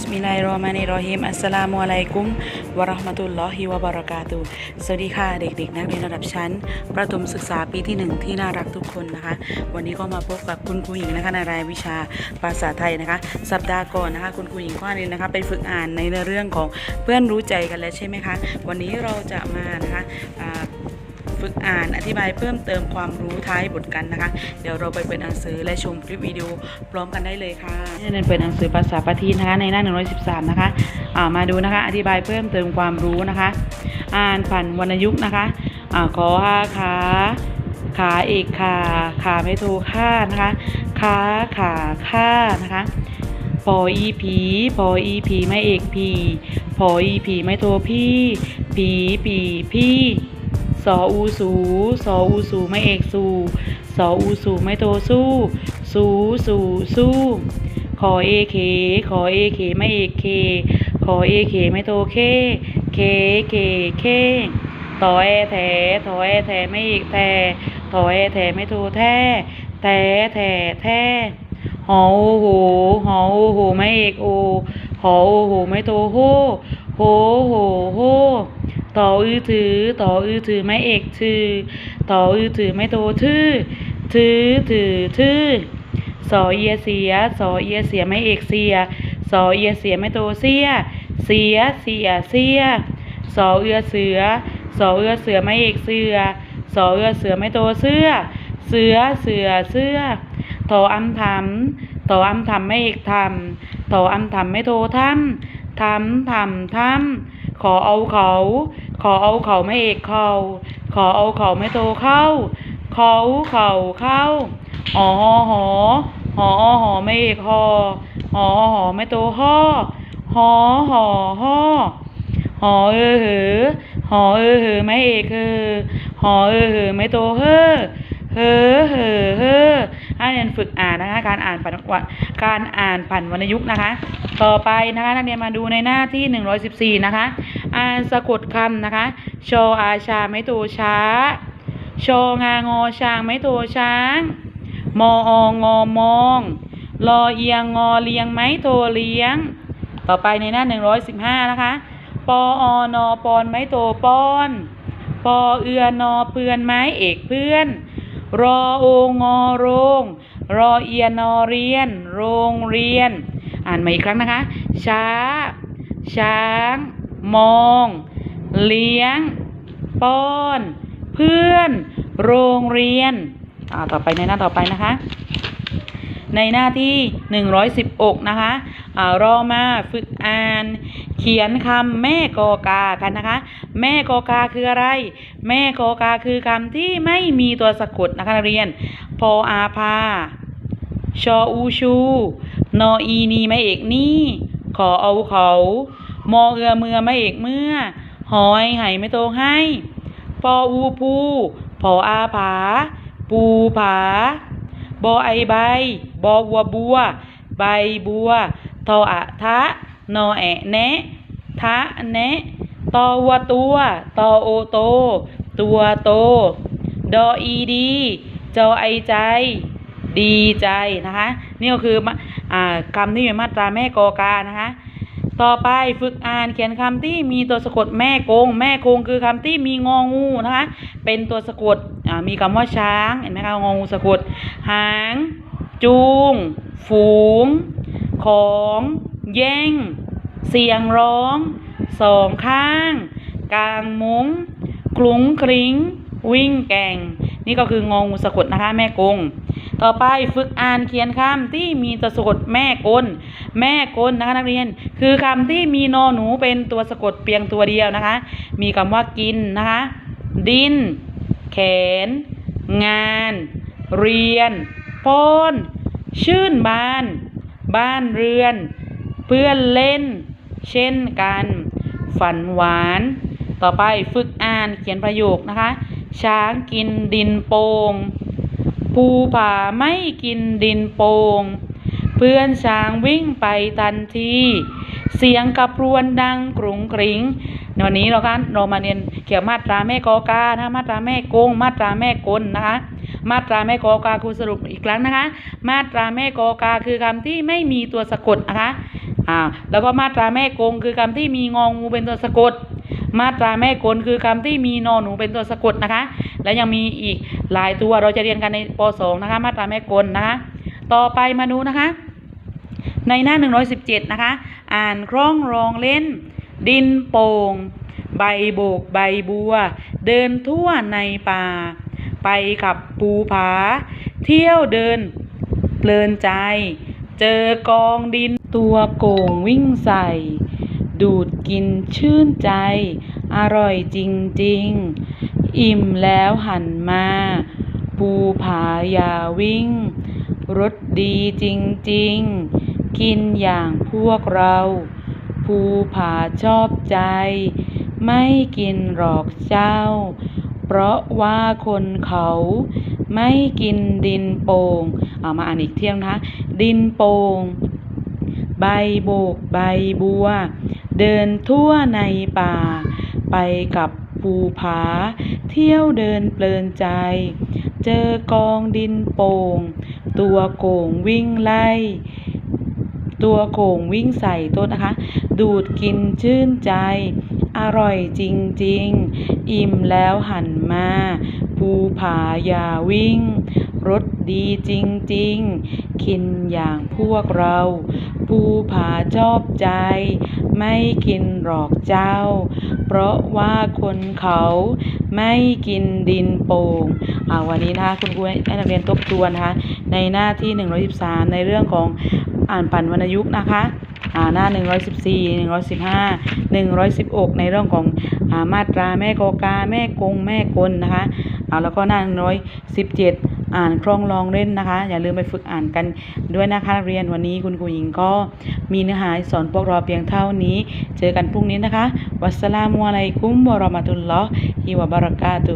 สมิลลาฮิรเราะห์มานิรเราะฮีมอัสสลามุอะลัยกุมวะราะห์มะตุลลอฮิวะบะเราะกาตุสวัสดีค่ะเด็กๆ นักเรียนระดับชั้น ประถมศึกษาปีที่หนึ่งที่น่ารักทุกคนนะคะ วันนี้ก็มาพบกับคุณครูหญิงนะคะในรายวิชาภาษาไทยนะคะ สัปดาห์ก่อนนะคะ คุณครูหญิงก็เรียนนะคะไปฝึกอ่านในเรื่องของเพื่อนรู้ใจกันแล้วใช่ไหมคะ วันนี้เราจะมานะคะ ฝึกอ่านอธิบายเพิ่มเติมความรู้ท้ายบทกันนะคะ เดี๋ยวเราไปเปิดหนังสือและชมคลิปวิดีโอพร้อมกันได้เลยค่ะนี่เปิดหนังสือภาษาปาทีนะคะในหน้า 113 นะคะอ่ามาดูนะคะ อธิบายเพิ่มเติมความรู้นะคะ อ่านผันวรรณยุกต์นะคะอ่าขอห้าขาขาเอกขาขาไม่โทค่านะคะขาขาค่านะคะพออีผีพออีผีไม่เอกผีพออีผีไม่โทพี่ผีปีพี่ สออูสู สออูสูไม่เอกสูสออูสูไม่โทสู้ สูสูสู้ ขอเอเค ขอเอเคไม่เอกเค ขอเอเคไม่โทเค เคเคเคต่อแอแถต่อแอแถไม่เอกแทต่อแอแถไม่โทแท้แท้แท้แท้หอโอโหหอโอโหไม่เอกโอหอโอโหไม่โตโฮโหโหโฮ ต่ออือถือ ต่ออือถือไม่เอกถือ ต่ออือถือไม่โตทื่อถือถือทื่อสอเอียเสียสอเอียเสียไม่เอกเสียสอเอียเสียไม่โตเสีย เสียเสียเสียสอเอือเสือสอเอือเสือไม่เอกเสือสอเอือเสือไม่โตเสื้อ เสือเสือเสื้อโถอำทำโถอำทำไม่เอกทำโถอำทำไม่โททำทำทำทำ อเอาเขา ขอเอาเขาไม่เอกเขาขอเอาเขาไม่โทเข้า เขาเขาเข้าหอหอหอหอไม่เอกหอหอหอไม่โตห่อหอหอห่อหอเออเหอหอเออเหอไม่เอกเออหอเออเหอไม่โตเฮ้อเฮ้อเฮ้อเฮ้อนักเรียนฝึกอ่านนะคะ การอ่านผันวันการอ่านผันวรรณยุกต์นะคะ ต่อไปนะคะนักเรียนมาดูในหน้าที่ 114 นะคะ อ่านสะกดคำนะคะ ชออาชาไม่โตช้า ชองางอช้างไม่โตช้าง มอองอมองรอเอียงงอเลียงไม้โทเลี้ยง ต่อไปในหน้า115นะคะ ปออนอปอนไม้โตป้อน ปอเอือนอเพื่อนไม้เอกเพื่อน รอโองอโรง รอเอียนอเรียน โรงเรียน อ่านมาอีกครั้งนะคะ ช้า ช้าง มอง เลี้ยง ป้อน เพื่อน โรงเรียน อ่า ต่อไปในหน้าต่อไปนะคะ ในหน้าที่ 116 นะคะ อ่ารอมาฝึกอ่าน เขียนคำแม่กอกากันนะคะ แม่กอกาคืออะไร แม่กอกาคือคำที่ไม่มีตัวสะกดนะคะนักเรียน พออาพาชออูชู นออีนีไม่เอกนี่ ขอเอาเขา มอเอือเมือไม่เอกเมื่อ หอยไห่ไม่โตให้ปออูปูพออาผา ปูผา บอไอใบ บอวัวบัว ใบบัว ทออะทะ นอแอะแนะทะแนะตอวัวตัวตอโอโต ตัวโต ดออีดี จอไอใจ ดีใจนะคะ นี่ก็คืออคำที่มีมาตราแม่กอกานะคะ ต่อไปฝึกอ่านเขียนคำที่มีตัวสะกดแม่โกง แม่โกงคือคำที่มีงองูนะคะเป็นตัวสะกดมีคำว่าช้างเห็นไหมคะงองูสะกด หาง จูง ฝูง ของ แย่ง เสียงร้องสองข้าง กลางมุ้งคลุ้งคริ้ง วิ่งแก่ง นี่ก็คืององูสะกดนะคะแม่กง ต่อไปฝึกอ่านเขียนคำที่มีตัวสะกดแม่กลแม่กลนะคะนักเรียน คือคำที่มีนอหนูเป็นตัวสะกดเพียงตัวเดียวนะคะ มีคำว่ากินนะคะ ดิน แขน งาน เรียนป้อนชื่นบาน บ้านเรือน เพื่อนเล่น เช่นกัน ฝันหวาน ต่อไปฝึกอ่านเขียนประโยคนะคะ ช้างกินดินโป่ง ภูผาไม่กินดินโปงเพื่อนช้างวิ่งไปทันที เสียงกระพรวนดังกรุงกริงวันนี้เรากันเรามาเรียนเกี่ยวมาตราแม่กอกานะมาตราแม่โกง มาตราแม่กลนะคะ มาตราแม่กอกาครูสรุปอีกครั้งนะคะ มาตราแม่กอกาคือคำที่ไม่มีตัวสะกดนะคะอ่าแล้วก็มาตราแม่กงคือคำที่มีงองูเป็นตัวสะกด มาตราแม่กลคือคำที่มีนอนหนูเป็นตัวสะกดนะคะ และยังมีอีกหลายตัวเราจะเรียนกันในป .2 นะคะ มาตราแม่กลนะคะ ต่อไปมาดูนะคะ ในหน้า 117 นะคะ อ่านคล้องรองเล่น ดินโป่ง ใบโบกใบบัว เดินทั่วในป่า ไปกับปูผา เที่ยวเดินเพลินใจ เจอกองดินตัวโก่งวิ่งใส่ ดูดกินชื่นใจ อร่อยจริงๆ อิ่มแล้วหันมาปูผาอย่าวิ่ง รสดีจริงๆ กินอย่างพวกเรา ภูผาชอบใจ ไม่กินหรอกเจ้า เพราะว่าคนเขาไม่กินดินโป่งเอามาอ่านอีกเที่ยงนะคะ ดินโป่งใบโบกใบบัว เดินทั่วในป่า ไปกับภูผา เที่ยวเดินเพลินใจ เจอกองดินโป่ง ตัวโก่งวิ่งไล่ ตัวโก่งวิ่งใส่ต้นนะคะ ดูดกินชื่นใจ อร่อยจริง ๆ อิ่มแล้วหันมา ภูผาอย่าวิ่ง รสดีจริงๆ กินอย่างพวกเรา ภูผาชอบใจ ไม่กินหรอกเจ้า เพราะว่าคนเขาไม่กินดินโป่งอ่าวันนี้นะคะคุณครูให้นักเรียนทบทวนนะคะ ในหน้าที่ 113 ในเรื่องของอ่านปั่นวรรณยุกต์นะคะอ่าหน้า 114 115 116 ในเรื่องของอามาตราแม่กอกาแม่กงแม่กลนะคะอ่าแล้วก็หน้า117 อ่านคล่องลองเล่นนะคะ อย่าลืมไปฝึกอ่านกันด้วยนะคะเรียนวันนี้คุณครูหญิงก็มีเนื้อหาสอนพวกเราเพียงเท่านี้ เจอกันพรุ่งนี้นะคะ วัสสลามุอะลัยกุมวะราะมะตุลลอฮิวะบะเราะกาตุ